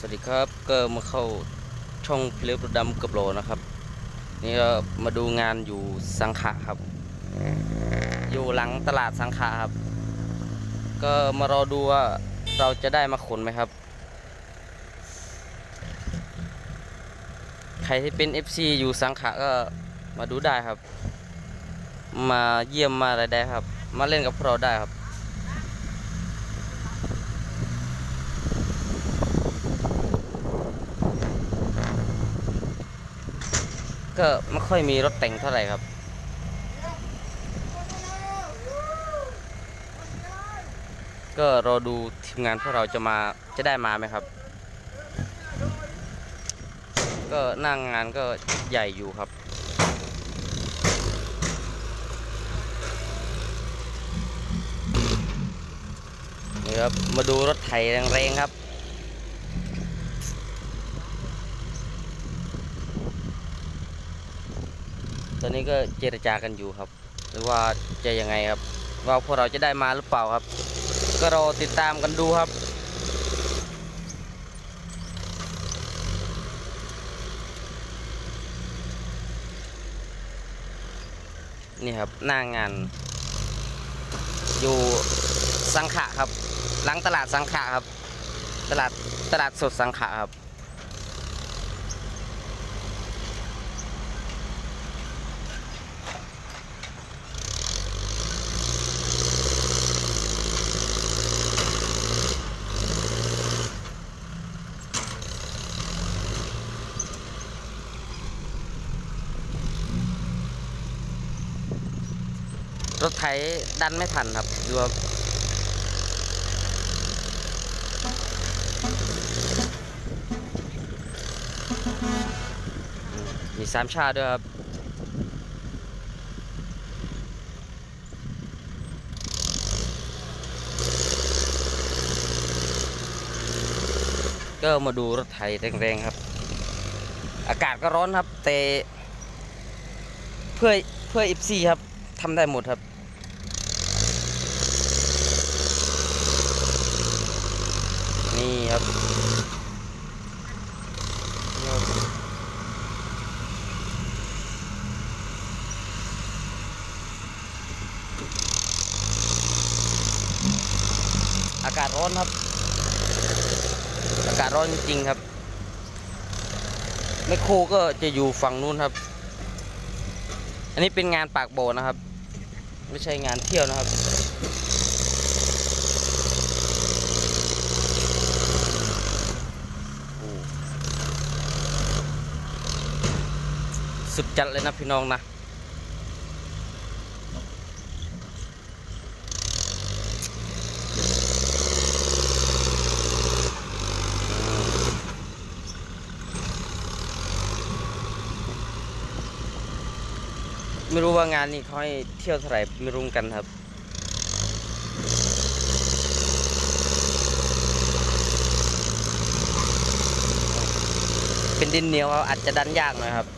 สวัสดีครับก็มาเข้าช่องเพลิบดำกับโลนะครับ นี่ก็มาดูงานอยู่สังขะครับ อยู่หลังตลาดสังขะครับ ก็มารอดูว่าเราจะได้มาขนไหมครับ ใครที่เป็น FC อยู่สังขะก็มาดูได้ครับ มาเยี่ยมมาอะไรได้ครับ มาเล่นกับพวกเราได้ครับ ก็ไม่ค่อยมีรถแต่งเท่าไหร่ครับ ก็รอดูทีมงานพวกเราจะมาจะได้มาไหมครับ ก็หนั่งงานก็ใหญ่อยู่ครับนี่ครับมาดูรถไถแรงๆครับ ตอนนี้ก็เจรจากันอยู่ครับ หรือว่าจะยังไงครับ ว่าพวกเราจะได้มาหรือเปล่าครับ ก็รอติดตามกันดูครับนี่ครับหน้างาน อยู่สังขะครับหลังตลาดสังขะครับ ตลาดตลาดสดสังขะครับ ถไถดันไม่ทันครับดูครับมีสามชาด้วยครับก็มาดูรถไถแรงๆครับ อากาศก็ร้อนครับ แต่เพื่อเพื่ออิฟซีครับทำได้หมดครับ นี่ ครับนี่ครับอากาศร้อนครับ อากาศร้อนจริงครับแมคโครก็จะอยู่ฝั่งนู้นครับ อันนี้เป็นงานปากโบนะครับ ไม่ใช่งานเที่ยวนะครับ สุดจัดเลยนะพี่น้องนะไม่รู้ว่างานนี้เขาให้เที่ยวเท่าไหร่ไม่รู้เหมือนกันครับ เป็นดินเหนียวครับอาจจะดันยากหน่อยครับ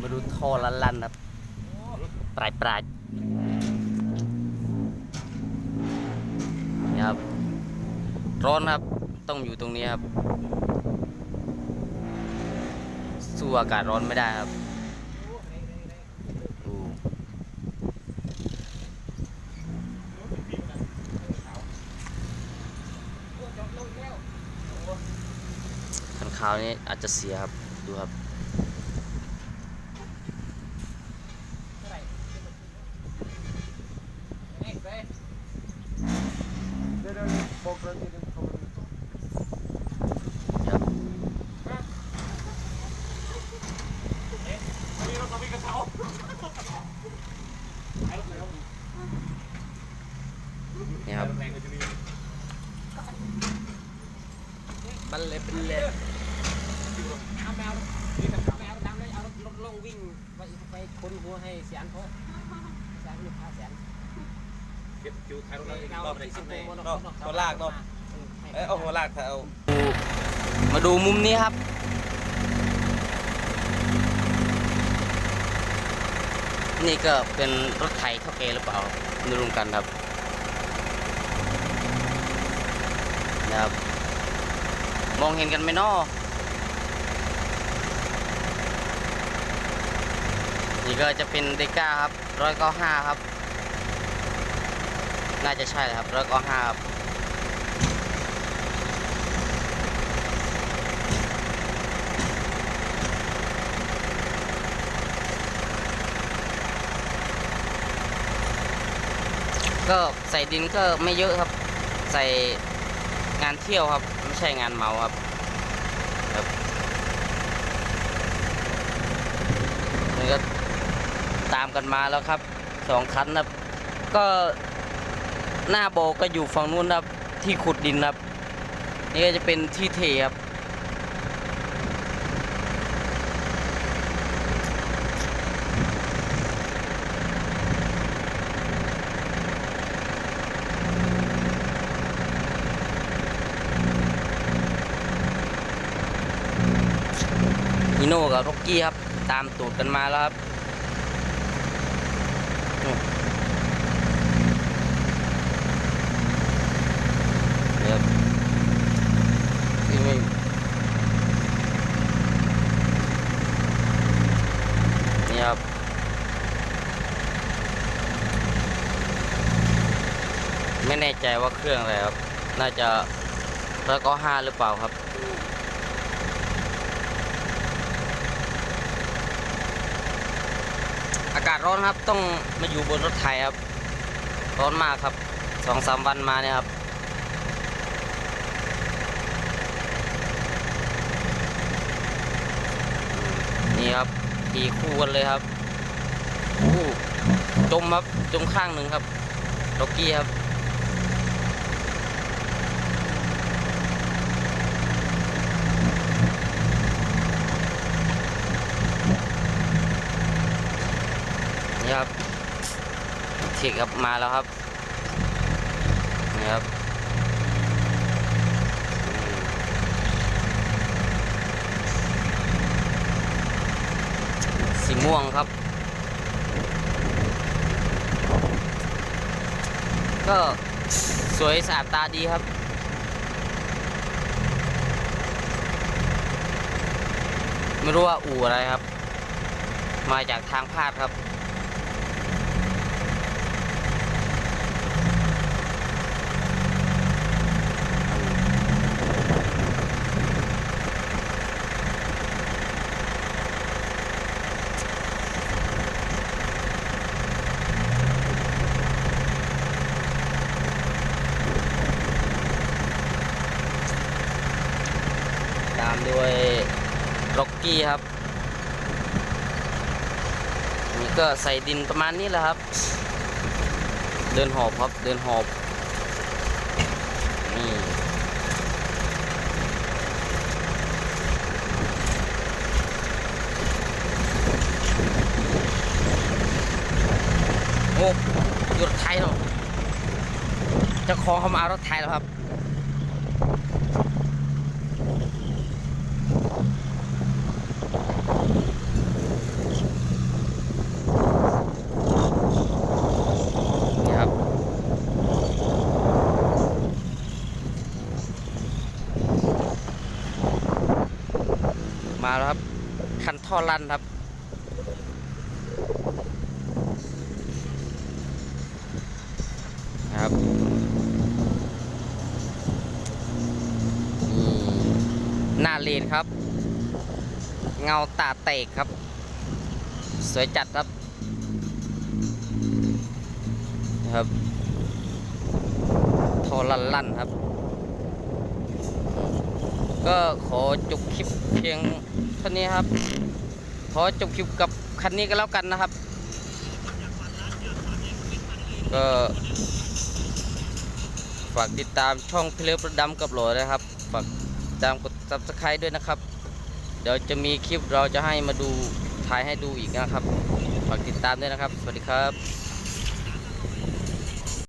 มาดูท่อ ลันลันครับปลายปลายนี่ครับ ร้อนครับต้องอยู่ตรงนี้ครับ สู้อากาศร้อนไม่ได้ครับคันขาวนี้อาจจะเสียครับ ดูครับ นี่ครับบันเลยเป็เลยเอาแมวนี่กับแมลยเอลงวิ่งไปไปคนหัวให้แสนพอแสนหนึ่พันแสนเก็บคิวขายรถอีกรอบเลยเนตัวลากเนาะเอ้ยเอาหัวลากเถอะเอามาดูมุมนี้ครับนี่ก็เป็นรถไถเท่าแกหรือเปล่าดูรวมกันครับ นะครับ มองเห็นกันไหมนอนี่ก็จะเป็นเดก้าครับร้อยเก้าห้าครับ น่าจะใช่ครับร้อยเก้าห้าครับก็ใส่ดินก็ไม่เยอะครับ ใส่ งานเที่ยวครับ ไม่ใช่งานเมาครับครับนี่ก็ตามกันมาแล้วครับสองคันครับ ก็หน้าโบก็อยู่ฝั่งนู้นครับที่ขุดดินครับ นี่ก็จะเป็นที่เทครับ ฮิโน่ กี้ครับ ตามตูดกันมาแล้วครับนู่นนี่ครับนี่ครับไม่แน่ใจว่าเครื่องอะไรครับ น่าจะแล้วก็ห้าหรือเปล่าครับากาศร้อนครับ ต้องมาอยู่บนรถไถครับ ร้อนมากครับสองสามวันมาเนี่ยครับนี่ครับทีคู่กันเลยครับจมครับจมข้างหนึ่งครับล็อกกี้ครับ ครับฉีกครับมาแล้วครับนี่ครับสีม่วงครับ ก็สวยสะอาดตาดีครับไม่รู้ว่าอู่อะไรครับ มาจากทางพาดครับ ตามด้วยร็อ กี้ครับ นี่ก็ใส่ดินประมาณนี้แหละครับ เดินหอบครับ เดินหอบนี่โอ้ยรถไทยเนาะจะคองเขามาเอารถไทยแล้วครับ มาแล้วครับ คันท่อลั่นครับ นะครับนี่หน้าเลนครับ เงาตาเตกครับ สวยจัดครับครับทรลั่นลั่นๆครับ ก็ขอจบคลิปเพียงเท่านี้ครับ ขอจบคลิปกับคันนี้ก็แล้วกันนะครับ ก็ฝากติดตามช่องเพลประดำกับโหลนะครับ ฝากติดตามกด subscribe ด้วยนะครับ เดี๋ยวจะมีคลิปเราจะให้มาดูถ่ายให้ดูอีกนะครับ ฝากติดตามด้วยนะครับ สวัสดีครับ